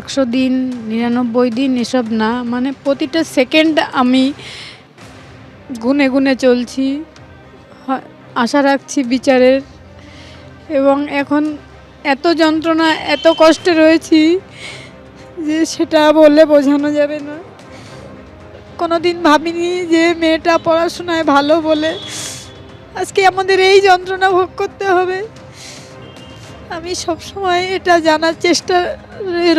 একশো দিন, নিরানব্বই দিন এসব না। মানে প্রতিটা সেকেন্ড আমি গুনে গুনে চলছি আশা রাখছি বিচারের। এবং এখন এত যন্ত্রণা, এত কষ্টে রয়েছি যে সেটা বললে বোঝানো যাবে না। কোনো দিন ভাবিনি যে মেয়েটা পড়াশোনায় ভালো বলে আজকে আমাদের এই যন্ত্রণা ভোগ করতে হবে। আমি সব সময় এটা জানার চেষ্টা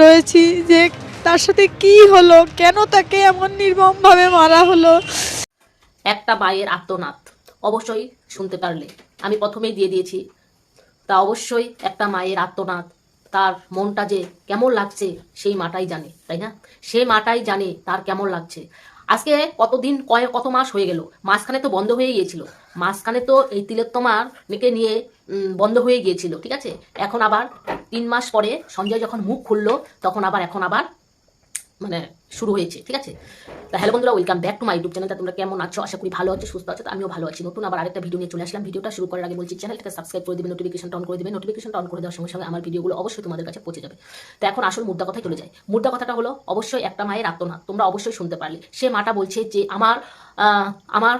রয়েছি যে তার সাথে কি হলো, কেন তাকে এমন নির্মমভাবে মারা হলো। একটা মায়ের আত্মনাদ অবশ্যই শুনতে পারলে। আমি প্রথমেই দিয়ে দিয়েছি, তা অবশ্যই একটা মায়ের আত্মনাদ তার মনটা যে কেমন লাগছে, সেই মাটাই জানে, তাই না? সে মাটাই জানে তার কেমন লাগছে। আজকে কতদিন, কয়েক, কত মাস হয়ে গেল, মাঝখানে তো বন্ধ হয়ে গিয়েছিল। মাঝখানে তো এই তিলোত্তমার মেয়েকে নিয়ে বন্ধ হয়ে গিয়েছিল, ঠিক আছে? এখন আবার তিন মাস পরে সঞ্জয় যখন মুখ খুললো, তখন আবার, এখন আবার মানে শুরু হয়েছে, ঠিক আছে? তা হ্যালো বন্ধুরা welcome back to my YouTube চ্যানেলটা তোমরা কেমন আছো? আশা করি ভালো আছো, সুস্থ আছো, তো আমিও ভালো আছি। নতুন আবার আরেকটা ভিডিও নিয়ে চলে আসলাম। ভিডিওটা শুরু করার আগে বলছি চ্যানেলটাকে সাবস্ক্রাইব করে দিবে নোটিফিকেশন অন করে দেবে। নোটিফিকেশন অন করে দেওয়ার সঙ্গে সঙ্গে আমার ভিডিওগুলো অবশ্যই তোমাদের কাছে পৌঁছে যাবে। তো এখন আসল মুদ্রা কথায় চলে যায় মুদ্রা কথাটা হলো, অবশ্যই একটা মায়ের আত্মনাদ তোমরা অবশ্যই শুনতে পারলে। সে মাটা বলছে যে, আমার আমার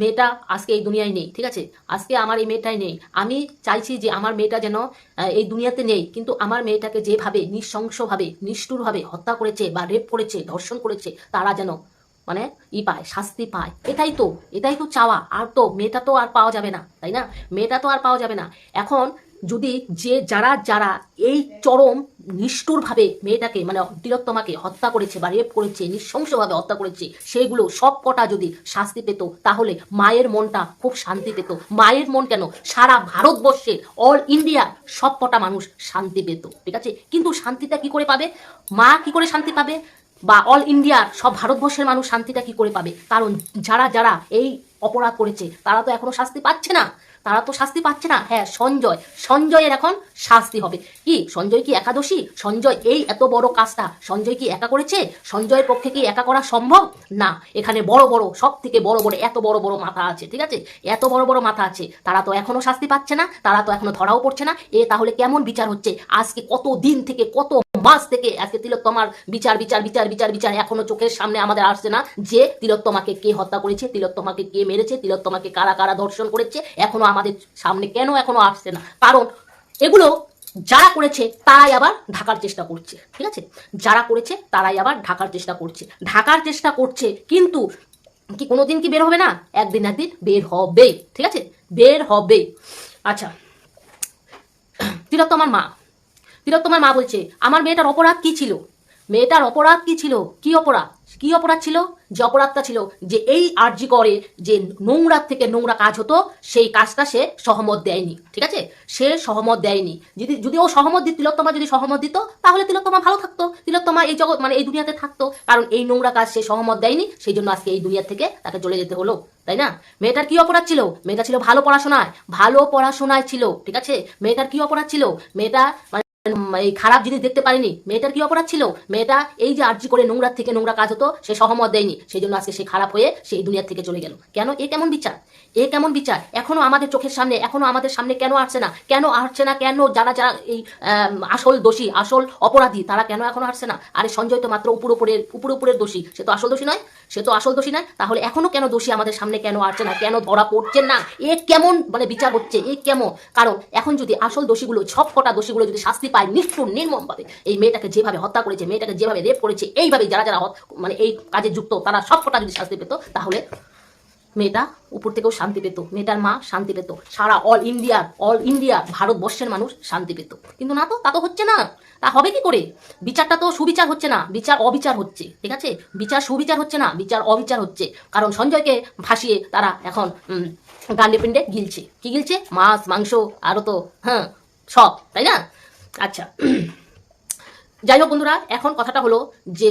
মেয়েটা আজকে এই দুনিয়ায় নেই, ঠিক আছে? আজকে আমার এই মেয়েটাই নেই। আমি চাইছি যে আমার মেয়েটা যেন এই দুনিয়াতে নেই। কিন্তু আমার মেয়েটাকে যেভাবে নৃশংসভাবে, নিষ্ঠুরভাবে হত্যা করেছে বা রেপ করেছে ধর্ষণ করেছে, তারা যেন মানে ই পায়, শাস্তি পায়। এটাই তো এটাই তো চাওয়া। আর তো, মেয়েটা তো আর পাওয়া যাবে না, তাই না? মেয়েটা তো আর পাওয়া যাবে না। এখন যদি যে যারা যারা এই চরম নিষ্ঠুরভাবে মেয়েটাকে মানে তিলোত্তমাকে হত্যা করেছে বা রেপ করেছে, নৃশংসভাবে হত্যা করেছে সেগুলো সব কটা যদি শাস্তি পেত, তাহলে মায়ের মনটা খুব শান্তি পেত। মায়ের মন কেন? সারা ভারতবর্ষে অল ইন্ডিয়া সব কটা মানুষ শান্তি পেত, ঠিক আছে? কিন্তু শান্তিটা কি করে পাবে? মা কি করে শান্তি পাবে? বা অল ইন্ডিয়ার সব ভারতবর্ষের মানুষ শান্তিটা কি করে পাবে? কারণ যারা যারা এই অপরাধ করেছে, তারা তো এখনও শাস্তি পাচ্ছে না। তারা তো শাস্তি পাচ্ছে না। হ্যাঁ সঞ্জয়, সঞ্জয়ের এখন শাস্তি হবে। কি? সঞ্জয় কি একাদশী? সঞ্জয় এই এত বড় কাজটা, সঞ্জয় কি একা করেছে? সঞ্জয়ের পক্ষে কি একা করা সম্ভব? না, এখানে বড় বড় সব থেকে বড় বড়, এত বড় বড় মাথা আছে, ঠিক আছে? এত বড় বড় মাথা আছে। তারা তো এখনও শাস্তি পাচ্ছে না, তারা তো এখনও ধরাও পড়ছে না। এ তাহলে কেমন বিচার হচ্ছে? আজকে কত দিন থেকে কত মাস থেকে আজকে তিলোত্তমার বিচার বিচার বিচার বিচার বিচার এখনও চোখের সামনে আমাদের আসছে না। যে তিলোত্তমাকে কে হত্যা করেছে, তিলোত্তমাকে কে মেরেছে, তিলোত্তমাকে কারা কারা ধর্ষণ করেছে, এখনও আমাদের সামনে কেন এখনও আসছে না? কারণ এগুলো যারা করেছে, তারাই আবার ঢাকার চেষ্টা করছে, ঠিক আছে? যারা করেছে, তারাই আবার ঢাকার চেষ্টা করছে। ঢাকার চেষ্টা করছে, কিন্তু কি কোনোদিন কি বের হবে না? একদিন একদিন বের হবে ঠিক আছে? বের হবে আচ্ছা তিলোত্তমার মা তিলোত্তমার মা বলছে, আমার মেয়েটার অপরাধ কি ছিল? মেয়েটার অপরাধ কি ছিল? কি অপরাধ? কি অপরাধ ছিল? যে অপরাধটা ছিল, যে এই আর্জি করে যে নোংরার থেকে নোংরা কাজ হতো, সেই কাজটা সে সহমত দেয়নি। ঠিক আছে? সে সহমত দেয়নি। যদি যদি ও সহমত দিত তিলোত্তমা যদি সহমত দিত, তাহলে তিলোত্তমা ভালো থাকতো। তিলোত্তমা এই জগৎ মানে এই দুনিয়াতে থাকতো। কারণ এই নোংরা কাজ সে সহমত দেয়নি, সেই জন্য আজকে এই দুনিয়া থেকে তাকে চলে যেতে হলো। তাই না? মেয়েটার কি অপরাধ ছিল? মেয়েটা ছিল ভালো পড়াশোনায়। ভালো পড়াশোনায় ছিল, ঠিক আছে? মেয়েটার কি অপরাধ ছিল? মেয়েটা মানে এই খারাপ জিনিস দেখতে পারিনি। মেয়েটার কি অপরাধ ছিল? মেয়েটা এই যে আর্জি করে নোংরার থেকে নোংরা কাজ হতো, সে সহমত দেয়নি। সেই জন্য আজকে সে খারাপ হয়ে সেই দুনিয়ার থেকে চলে গেল। কেন? এ কেমন বিচার? এ কেমন বিচার? এখনও আমাদের চোখের সামনে, এখনও আমাদের সামনে কেন আসছে না? কেন আসছে না কেন যারা যারা এই আসল দোষী, আসল অপরাধী, তারা কেন এখনও আসছে না? আরে সঞ্জয় তো মাত্র উপর উপরের উপর উপরের দোষী। সে তো আসল দোষী নয়। সে তো আসল দোষী নয়। তাহলে এখনও কেন দোষী আমাদের সামনে কেন আসছে না? কেন ধরা পড়ছে না? এ কেমন মানে বিচার হচ্ছে? এ কেমন? কারণ এখন যদি আসল দোষীগুলো, সব কটা দোষীগুলো যদি শাস্তি পায় নিষ্ঠুর নির্মমভাবে, এই মেয়েটাকে যেভাবে হত্যা করেছে, মেয়েটাকে যেভাবে রেপ করেছে এইভাবে যারা যারা মানে এই কাজে যুক্ত, তারা সব কটা যদি শাস্তি পেত, তাহলে মেয়েটা উপর থেকেও শান্তি পেত, মেয়েটার মা শান্তি পেত। সারা অল ইন্ডিয়ার অল ইন্ডিয়া ভারতবর্ষের মানুষ শান্তি পেত। কিন্তু না তো, তা তো হচ্ছে না। তা হবে কি করে? বিচারটা তো সুবিচার হচ্ছে না, বিচার অবিচার হচ্ছে, ঠিক আছে? বিচার সুবিচার হচ্ছে না, বিচার অবিচার হচ্ছে। কারণ সঞ্জয়কে ভাসিয়ে তারা এখন গান্ডে পিণ্ডে গিলছে। কি গিলছে? মাছ, মাংস আরও তো হ্যাঁ সব, তাই না? আচ্ছা যাই হোক বন্ধুরা, এখন কথাটা হলো যে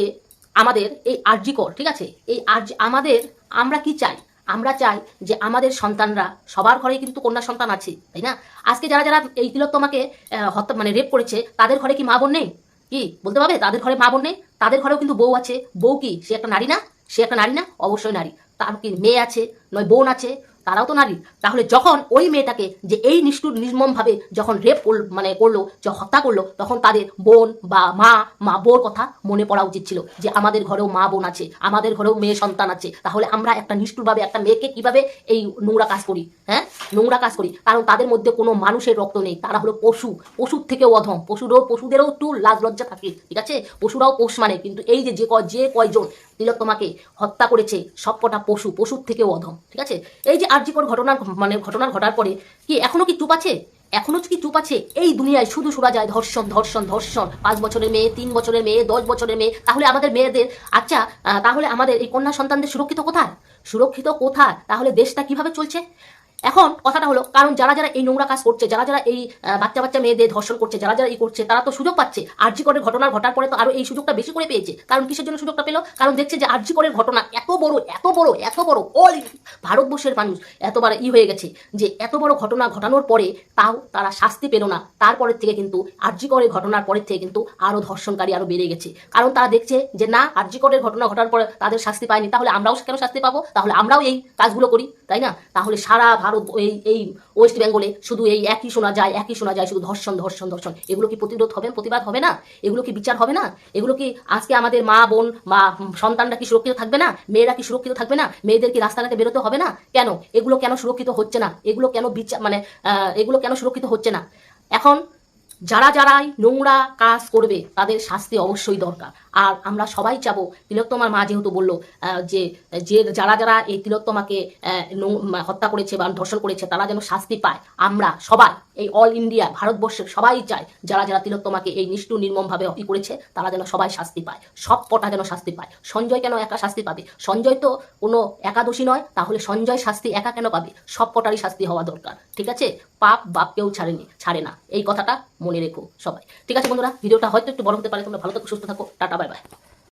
আমাদের এই আর্যিকর ঠিক আছে? এই আর্য আমাদের আমরা কি চাই? আমরা চাই যে আমাদের সন্তানরা, সবার ঘরে কিন্তু কন্যা সন্তান আছে, তাই না? আজকে যারা যারা এই তিলোত্তমাকে তোমাকে হত্যা মানে রেপ করেছে, তাদের ঘরে কি মা বোন নেই? কি? বলতে পারবে? তাদের ঘরে মা বোন নেই? তাদের ঘরেও কিন্তু বউ আছে। বউ কি? সে একটা নারী না? সে একটা নারী না? অবশ্যই নারী। তার কি মেয়ে আছে? নয়, বোন আছে? তারাও তো নারী। তাহলে যখন ওই মেয়েটাকে যে এই নিষ্ঠুর, নির্মমভাবে যখন রেপ করল মানে করল যে হত্যা করল, তখন তাদের বোন বা মা মা বোর কথা মনে পড়া উচিত ছিল যে আমাদের ঘরেও মা বোন আছে, আমাদের ঘরেও মেয়ে সন্তান আছে। তাহলে আমরা একটা নিষ্ঠুরভাবে একটা মেয়েকে কীভাবে এই নোংরা কাজ করি হ্যাঁ? নোংরা কাজ করি। কারণ তাদের মধ্যে কোনো মানুষের রক্ত নেই, তারা হলো পশু। পশুর থেকেও অধম। পশুরও, পশুদেরও একটু লাজ লজ্জা থাকে, ঠিক আছে? পশুরাও পোষ মানে। কিন্তু এই যে যে কয় যে কয়জন তিলোত্তমাকে হত্যা করেছে, সবকটা পশু, পশুর থেকেও অধম, ঠিক আছে? এই যে আর্যিকর ঘটনার মানে ঘটনার ঘটার পরে কি এখনও কি চুপ আছে? এখনও কি চুপ আছে? এই দুনিয়ায় শুধু শোনা যায় ধর্ষণ ধর্ষণ ধর্ষণ। পাঁচ বছরের মেয়ে, তিন বছরের মেয়ে, দশ বছরের মেয়ে। তাহলে আমাদের মেয়েদের আচ্ছা তাহলে আমাদের এই কন্যা সন্তানদের সুরক্ষিত কোথায়? সুরক্ষিত কোথায়? তাহলে দেশটা কীভাবে চলছে? এখন কথাটা হলো, কারণ যারা যারা এই নোংরা কাজ করছে, যারা যারা এই বাচ্চা বাচ্চা মেয়েদের ধর্ষণ করছে, যারা যারা এই করছে, তারা তো সুযোগ পাচ্ছে। আরজি করে ঘটনা ঘটার পরে তো আরও এই সুযোগটা বেশি করে পেয়েছে। কারণ কিসের জন্য সুযোগটা পেল? কারণ দেখছে যে আরজি করে ঘটনা এত বড় এত বড় এত বড় অল ভারতবর্ষের মানুষ এতবার ই হয়ে গেছে যে এত বড় ঘটনা ঘটানোর পরে তাও তারা শাস্তি পেল না। তারপরের থেকে কিন্তু আরজি করে ঘটনার পরের থেকে কিন্তু আরও ধর্ষণকারী আরও বেড়ে গেছে। কারণ তারা দেখছে যে না, আরজি করের ঘটনা ঘটার পরে তাদের শাস্তি পায়নি, তাহলে আমরাও কেন শাস্তি পাবো? তাহলে আমরাও এই কাজগুলো করি, তাই না? তাহলে সারা ভারত এই এই ওয়েস্ট বেঙ্গলে শুধু এই একই শোনা যায়, একই শোনা যায়, শুধু ধর্ষণ ধর্ষণ ধর্ষণ। এগুলো কি প্রতিরোধ হবে, প্রতিবাদ হবে না? এগুলো কি বিচার হবে না? এগুলো কি আজকে আমাদের মা, বোন বা সন্তানরা কি সুরক্ষিত থাকবে না? মেয়েরা কি সুরক্ষিত থাকবে না? মেয়েদের কি রাস্তাঘাটে বেরোতে হবে না? কেন? এগুলো কেন সুরক্ষিত হচ্ছে না? এগুলো কেন বিচার মানে এগুলো কেন সুরক্ষিত হচ্ছে না? এখন যারা যারাই নোংরা কাজ করবে, তাদের শাস্তি অবশ্যই দরকার। আর আমরা সবাই চাবো, তিলোত্তমার মা যেহেতু বলল যে যে যারা যারা এই তিলোত্তমাকে হত্যা করেছে বা ধর্ষণ করেছে, তারা যেন শাস্তি পায়। আমরা সবাই, এই অল ইন্ডিয়া ভারতবর্ষের সবাই চায় যারা যারা তিলোত্তমাকে এই নিষ্ঠুর নির্মমভাবে ই করেছে, তারা যেন সবাই শাস্তি পায়। সব কটা যেন শাস্তি পায়। সঞ্জয় কেন একা শাস্তি পাবে? সঞ্জয় তো কোনো একাদশী নয়, তাহলে সঞ্জয় শাস্তি একা কেন পাবে? সব কটারই শাস্তি হওয়া দরকার। ঠিক আছে? পাপ বাপকেও ছাড়েনি, ছাড়ে না। এই কথাটা মনে রেখো সবাই। ঠিক আছে বন্ধুরা, ভিডিওটা হয়তো একটু বড় হতে পারে, তোমরা ভালো থাকো, সুস্থ থাকো, টাটা Bye-bye.